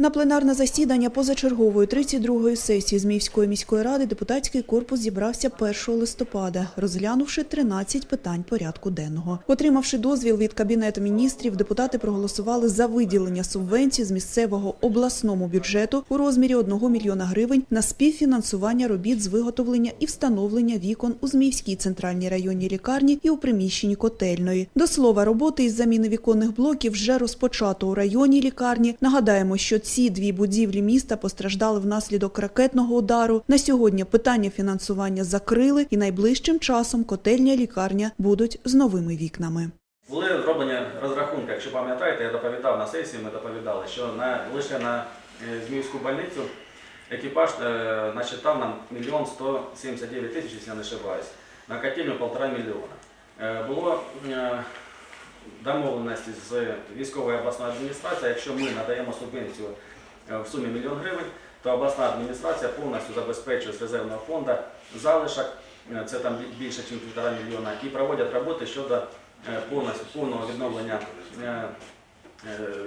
На пленарне засідання позачергової 32-ї сесії Зміївської міської ради депутатський корпус зібрався 1 листопада, розглянувши 13 питань порядку денного. Отримавши дозвіл від Кабінету міністрів, депутати проголосували за виділення субвенцій з місцевого обласному бюджету у розмірі 1 мільйона гривень на співфінансування робіт з виготовлення і встановлення вікон у Зміївській центральній районній лікарні і у приміщенні котельної. До слова, роботи із заміни віконних блоків вже розпочато у районній лікарні. Нагадаємо, що ці дві будівлі міста постраждали внаслідок ракетного удару. На сьогодні питання фінансування закрили, і найближчим часом котельня лікарня будуть з новими вікнами. Були зроблені розрахунки, якщо пам'ятаєте, я доповідав на сесії, ми доповідали, що на, лише на е, Зміївську больницю екіпаж е, насчитав нам мільйон 179 тисяч, якщо я не ошибаюсь, на котельню полтора мільйона. Е, було домовленості з військовою обласною адміністрацією, якщо ми надаємо субвенцію е, в сумі мільйон гривень, то обласна адміністрація повністю забезпечує з резервного фонду залишок, е, це там більше, ніж півтора мільйона, і проводять роботи щодо е, повністю повного відновлення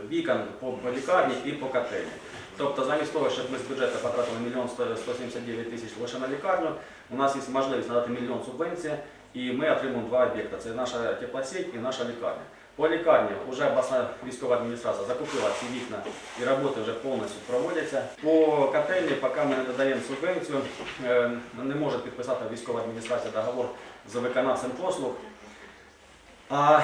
вікон по лікарні і по котельні. Тобто замість того, щоб ми з бюджету потратили мільйон 179 тисяч лише на лікарню, у нас є можливість надати мільйон субвенції, і ми отримуємо два об'єкти. Це наша теплосеть і наша лікарня. По лікарні вже обласна військова адміністрація закупила ці вікна і роботи вже повністю проводяться. По котельні, поки ми не додаємо субвенцію, е, не може підписати військова адміністрація договор з виконавцем послуг. А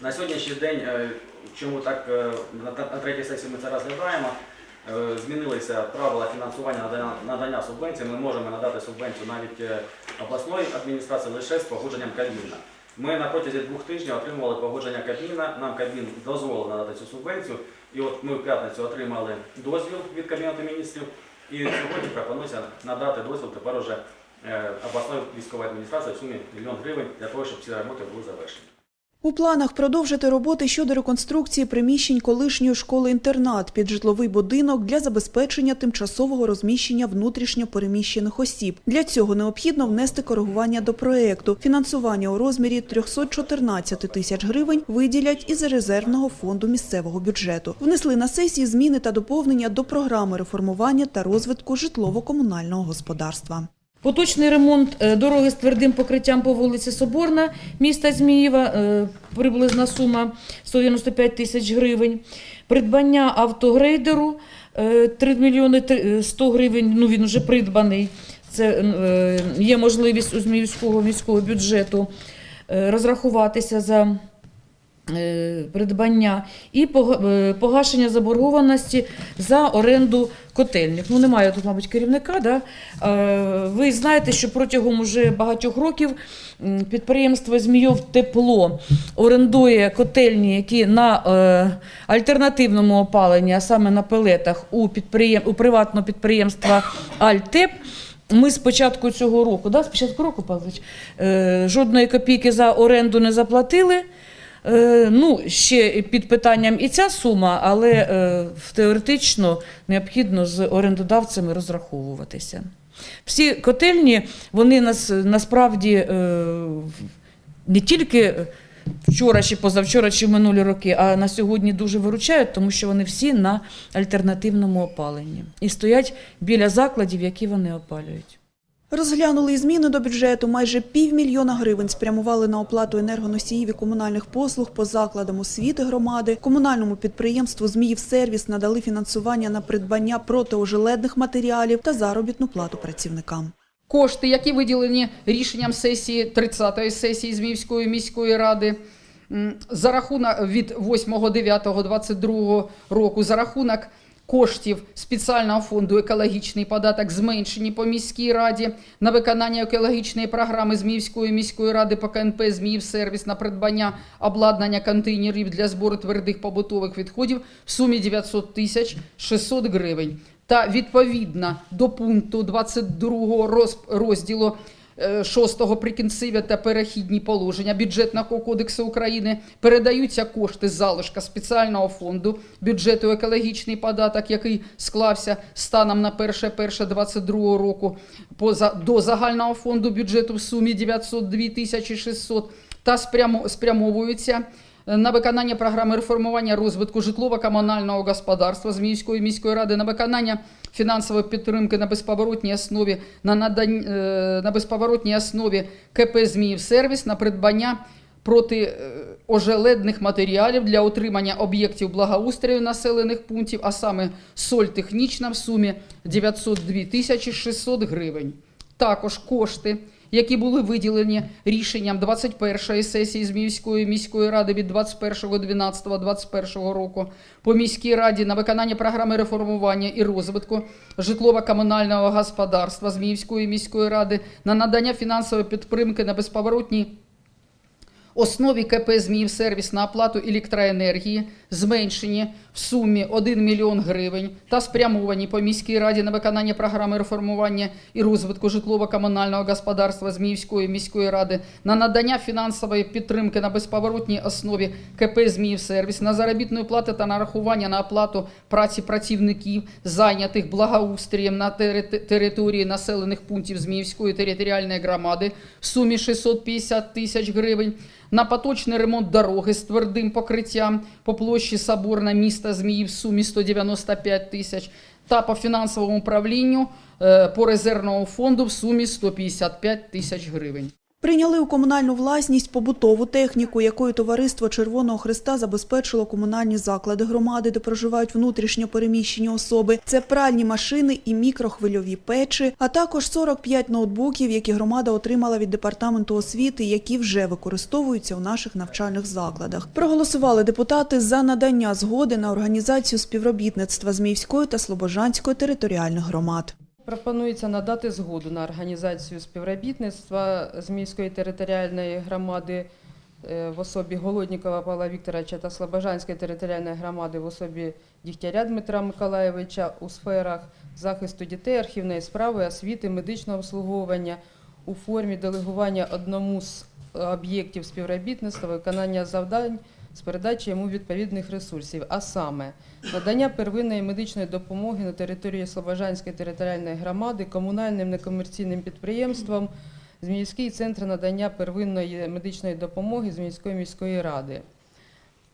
на сьогоднішній день, е, чому так е, на третій сесії ми це розглядаємо, змінилися правила фінансування надання, надання субвенцій. Ми можемо надати субвенцію навіть е, обласної адміністрації лише з погодженням Кабміна. Ми на протязі двох тижнів отримували погодження Кабміна, нам Кабмін дозволив надати цю субвенцію. І от ми в п'ятницю отримали дозвіл від Кабінету міністрів. І сьогодні пропонується надати дозвіл тепер уже е, обласної військової адміністрації в сумі мільйон гривень для того, щоб ці роботи були завершені. У планах продовжити роботи щодо реконструкції приміщень колишньої школи-інтернат під житловий будинок для забезпечення тимчасового розміщення внутрішньо переміщених осіб. Для цього необхідно внести коригування до проекту. Фінансування у розмірі 314 тисяч гривень виділять із резервного фонду місцевого бюджету. Внесли на сесії зміни та доповнення до програми реформування та розвитку житлово-комунального господарства. Поточний ремонт е, дороги з твердим покриттям по вулиці Соборна міста Зміїва, е, приблизна сума 195 тисяч гривень. Придбання автогрейдеру е, 3 мільйони три- е, 100 гривень, ну він вже придбаний. Це є можливість у Зміївського міського бюджету розрахуватися за придбання і е, погашення заборгованості за оренду котельних. Ну, немає тут, мабуть, керівника. Да? Е, Ви знаєте, що протягом уже багатьох років підприємство Змійов Тепло орендує котельні, які на е, альтернативному опаленні, а саме на пелетах у, підприєм... у приватного підприємства Альтеп. Ми з початку цього року, да, з початку року, Павлович, е, жодної копійки за оренду не заплатили. Е, ну, ще під питанням і ця сума, але е, теоретично необхідно з орендодавцями розраховуватися. Всі котельні, вони нас насправді е, не тільки вчора чи позавчора, чи в минулі роки, а на сьогодні дуже виручають, тому що вони всі на альтернативному опаленні і стоять біля закладів, які вони опалюють. Розглянули зміни до бюджету. Майже півмільйона гривень спрямували на оплату енергоносіїв і комунальних послуг по закладам освіти громади. Комунальному підприємству «Зміївсервіс» надали фінансування на придбання протиожеледних матеріалів та заробітну плату працівникам. Кошти, які виділені рішенням сесії 30-ї сесії Зміївської міської ради, за рахунок від 8.9.22 року, за рахунок коштів спеціального фонду екологічний податок зменшені по міській раді на виконання екологічної програми Зміївської міської ради по КНП «Зміївсервіс» на придбання обладнання контейнерів для збору твердих побутових відходів в сумі 900 тисяч 600 гривень. Та відповідно до пункту 22 роз- розділу 6 прикінцеві та перехідні положення бюджетного кодексу України. Передаються кошти залишка спеціального фонду бюджету екологічний податок, який склався станом на 1.1.22 року до загального фонду бюджету в сумі 902 тисячі 600 та спрямо- спрямовуються на виконання програми реформування розвитку житлово-комунального господарства Зміївської міської ради, на виконання фінансової підтримки на безповоротній основі на, надань, е, на безповоротній основі КП «Зміївсервіс» на придбання проти е, ожеледних матеріалів для утримання об'єктів благоустрою населених пунктів, а саме соль технічна в сумі 902 тисячі 600 гривень. Також кошти, які були виділені рішенням 21-ї сесії з міської ради від 21.12.21 року по міській раді на виконання програми реформування і розвитку житлово-комунального господарства Зміївської міської ради на надання фінансової підтримки на безповоротній основі КП «Зміївсервіс» на оплату електроенергії зменшені в сумі 1 мільйон гривень та спрямовані по міській раді на виконання програми реформування і розвитку житлово-комунального господарства Зміївської міської ради на надання фінансової підтримки на безповоротній основі КП «Зміївсервіс» на заробітну плату та нарахування на оплату праці працівників, зайнятих благоустрієм на тери- території населених пунктів Зміївської територіальної громади в сумі 650 тисяч гривень, на поточний ремонт дороги з твердим покриттям по площі Соборна міста Зміїв в сумі 195 тисяч та по фінансовому управлінню е, по резервному фонду в сумі 155 тисяч гривень. Прийняли у комунальну власність побутову техніку, якою товариство Червоного Христа забезпечило комунальні заклади громади, де проживають внутрішньо переміщені особи. Це пральні машини і мікрохвильові печі, а також 45 ноутбуків, які громада отримала від департаменту освіти, які вже використовуються у наших навчальних закладах. Проголосували депутати за надання згоди на організацію співробітництва з Зміївської та Слобожанської територіальних громад. Пропонується надати згоду на організацію співробітництва з міської територіальної громади е, в особі Голоднікова Павла Вікторовича та Слобожанської територіальної громади в особі Дігтяря Дмитра Миколаєвича у сферах захисту дітей, архівної справи, освіти, медичного обслуговування у формі делегування одному з об'єктів співробітництва, виконання завдань з передачі йому відповідних ресурсів, а саме надання первинної медичної допомоги на території Слобожанської територіальної громади комунальним некомерційним підприємством Зміївський центр надання первинної медичної допомоги Зміївської міської ради.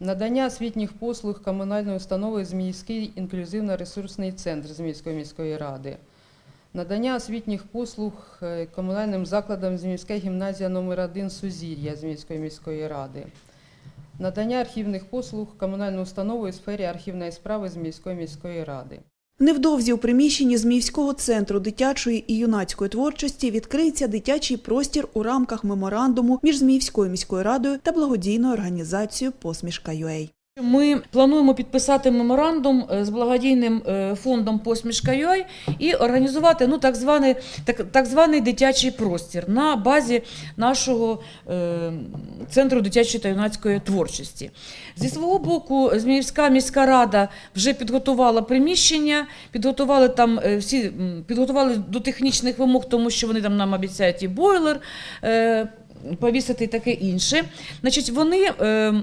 Надання освітніх послуг комунальної установи Зміївський інклюзивно-ресурсний центр Зміївської міської ради. Надання освітніх послуг е, комунальним закладам Зміївська гімназія номер 1 Сузір'я Зміївської міської ради. Надання архівних послуг комунальною установою у сфері архівної справи з міської міської ради. Невдовзі у приміщенні Зміївського центру дитячої і юнацької творчості відкриється дитячий простір у рамках меморандуму між Зміївською міською радою та благодійною організацією Посмішка ЮЕЙ. Ми плануємо підписати меморандум е, з благодійним е, фондом Посмішка ЮАЙ і організувати ну, так, званий, так, так званий дитячий простір на базі нашого е, центру дитячої та юнацької творчості. Зі свого боку, Зміївська міська рада вже підготувала приміщення, підготували там е, всі підготували до технічних вимог, тому що вони там нам обіцяють і бойлер е, повісити і таке інше. Значить, вони. Е,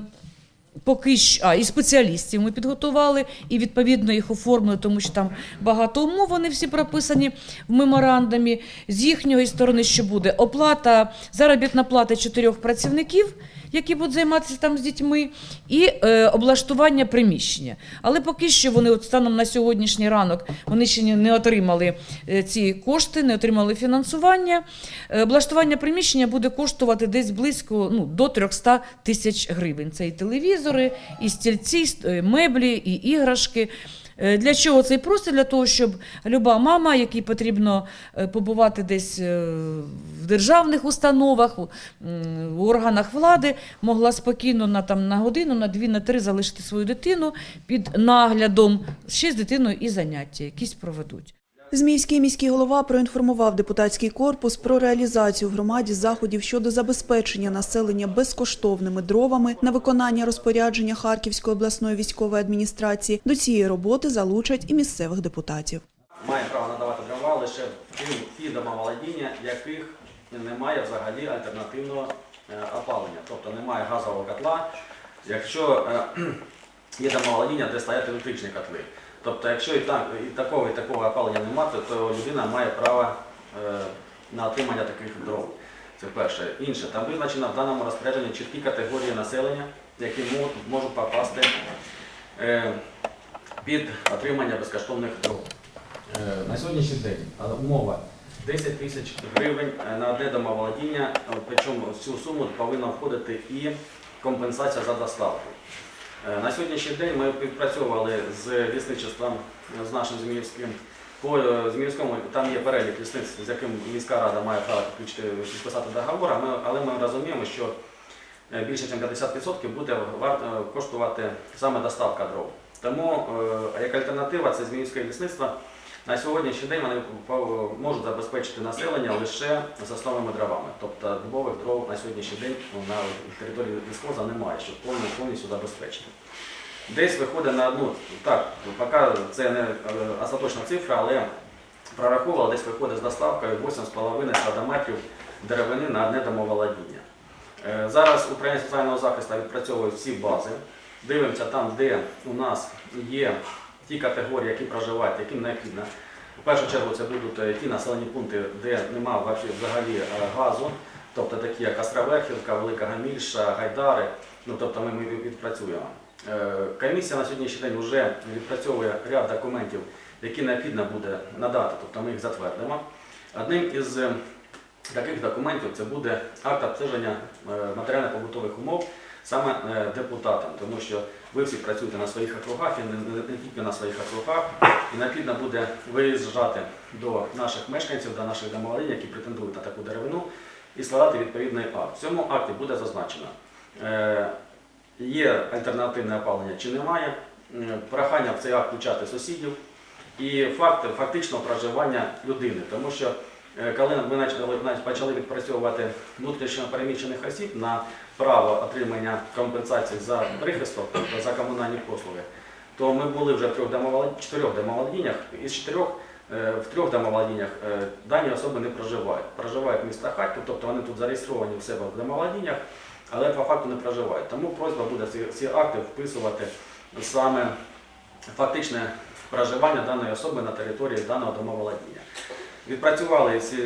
Поки що, а і спеціалістів ми підготували і відповідно їх оформили, тому що там багато умов вони всі прописані в меморандумі. З їхньої сторони, що буде оплата, заробітна плата чотирьох працівників, які будуть займатися там з дітьми, і е, облаштування приміщення. Але поки що вони, от станом на сьогоднішній ранок, вони ще не- отримали е, ці кошти, не отримали фінансування. Е, Облаштування приміщення буде коштувати десь близько ну, до 300 тисяч гривень. Це і телевізори, і стільці, і е, меблі, і іграшки. Е, Для чого цей простір? Для того, щоб люба мама, якій потрібно е, побувати десь е, в державних установах, в органах влади, могла спокійно на, там, на годину, на дві, на три залишити свою дитину під наглядом, ще з дитиною і заняття якісь проведуть. Зміївський міський голова проінформував депутатський корпус про реалізацію в громаді заходів щодо забезпечення населення безкоштовними дровами на виконання розпорядження Харківської обласної військової адміністрації. До цієї роботи залучать і місцевих депутатів. Має право надавати дрова лише ті домоволодіння, яких немає взагалі альтернативного е, опалення, тобто немає газового котла. Якщо е, є домоволодіння, де стоять електричні котли. Тобто, якщо і, так, і такого, і такого опалення немає, то, людина має право е, на отримання таких дров. Це перше. Інше, там визначено в даному розпорядженні чіткі категорії населення, які можуть попасти е, під отримання безкоштовних дров. Е, На сьогоднішній день е, умова 10 тисяч гривень е, на одне домоволодіння, е, причому в цю суму повинна входити і компенсація за доставку. Е, На сьогоднішній день ми відпрацьовували з лісничеством, е, з нашим Зміївським. По е, Зміївському там є перелік лісництв, з яким міська рада має право підписати договор, але ми розуміємо, що більше ніж 50% буде коштувати саме доставка дров. Тому як альтернатива це Зміївське лісництво. На сьогоднішній день вони можуть забезпечити населення лише сосновими дровами. Тобто дубових дров на сьогоднішній день на території лісхоза немає, щоб повністю, забезпечити. Десь виходить на одну, так, поки це не е, остаточна цифра, але прораховували, десь виходить з доставкою 8,5 квадрометрів деревини на одне домоволодіння. Е, Зараз управління соціального захисту відпрацьовує всі бази. Дивимося там, де у нас є ті категорії, які проживають, яким необхідно. В першу чергу це будуть е, ті населені пункти, де немає взагалі е, газу, тобто такі як Островерхівка, Велика Гамільша, Гайдари. Ну, тобто ми, відпрацюємо. Е, Комісія на сьогоднішній день вже відпрацьовує ряд документів, які необхідно буде надати, тобто ми їх затвердимо. Одним із таких документів це буде акт обстеження матеріально-побутових умов саме е, депутатам, тому що ви всі працюєте на своїх округах і не, тільки на своїх округах, і необхідно буде виїжджати до наших мешканців, до наших домоволодінь, які претендують на таку деревину, і складати відповідний акт. В цьому акті буде зазначено, е, є альтернативне опалення чи немає, прохання в цей акт включати сусідів. І факт фактичного проживання людини, тому що коли ми почали, відпрацьовувати внутрішньо переміщених осіб на право отримання компенсації за прихисток, тобто за комунальні послуги, то ми були вже в трьох домоволод- чотирьох домоволодіннях. Із чотирьох е, в трьох домоволодіннях е, дані особи не проживають. Проживають в містах Харків, тобто вони тут зареєстровані в себе в домоволодіннях, але по факту не проживають. Тому просьба буде ці акти вписувати саме фактичне проживання даної особи на території даного домоволодіння. Відпрацювали всі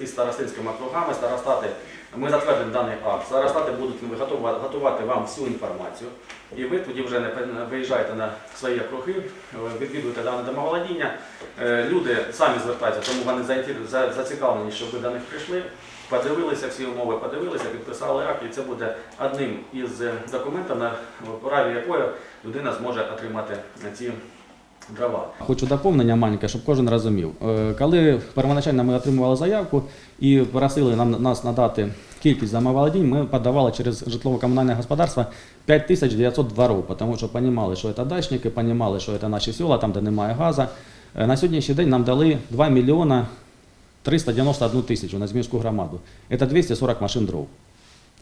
із старостинськими округами, старостати. Ми затвердимо даний акт. Старостати будуть готувати вам всю інформацію. І ви тоді вже не виїжджаєте на свої округи, е, відвідуєте дане домоволодіння. Е, Люди самі звертаються, тому вони зацікавлені, щоб ви до них прийшли, подивилися всі умови, подивилися, підписали акт, і це буде одним із е, документів, на праві якої людина зможе отримати ці дрова. Хочу доповнення маленьке, щоб кожен розумів. Е, Коли первоначально ми отримували заявку і просили нам нас надати кількість домоволодінь, ми подавали через житлово-комунальне господарство 5900 дворів, тому що розуміли, що це дачники, розуміли, що це наші села, там, де немає газу. Е, На сьогоднішній день нам дали 2 мільйона 391 тисячу на Зміївську громаду. Це 240 машин дров.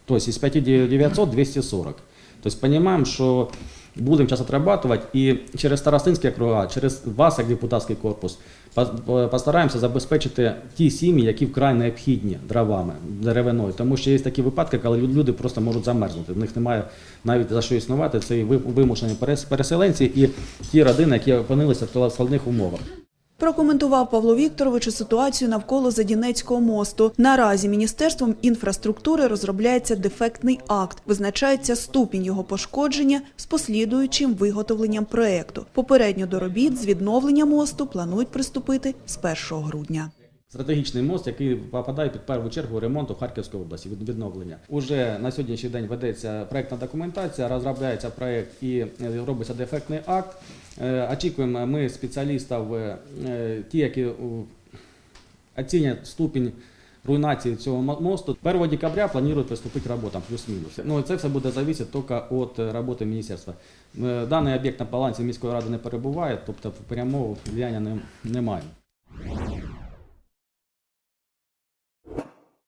Тобто із 5900 240. Тобто розуміємо, що будемо зараз отрабатывать і через старостинські округа, через вас, як депутатський корпус, по- по- постараємося забезпечити ті сім'ї, які вкрай необхідні дровами, деревиною. Тому що є такі випадки, коли люди просто можуть замерзнути. В них немає навіть за що існувати. Це і вимушені переселенці і ті родини, які опинилися в складних умовах. Прокоментував Павло Вікторович ситуацію навколо Задінецького мосту. Наразі Міністерством інфраструктури розробляється дефектний акт. Визначається ступінь його пошкодження з послідуючим виготовленням проекту. Попередньо до робіт з відновлення мосту планують приступити з 1 грудня. Стратегічний мост, який попадає під першу чергу ремонту в Харківській області від відновлення. Уже на сьогоднішній день ведеться проектна документація, розробляється проект і е, робиться дефектний акт. Е, Очікуємо ми спеціалістів, е, ті, які оцінять ступінь руйнації цього мосту. 1 декабря планують приступити роботам, плюс-мінус. Ну, це все буде залежати тільки від роботи міністерства. Даний об'єкт на балансі міської ради не перебуває, тобто прямого влияння не- немає.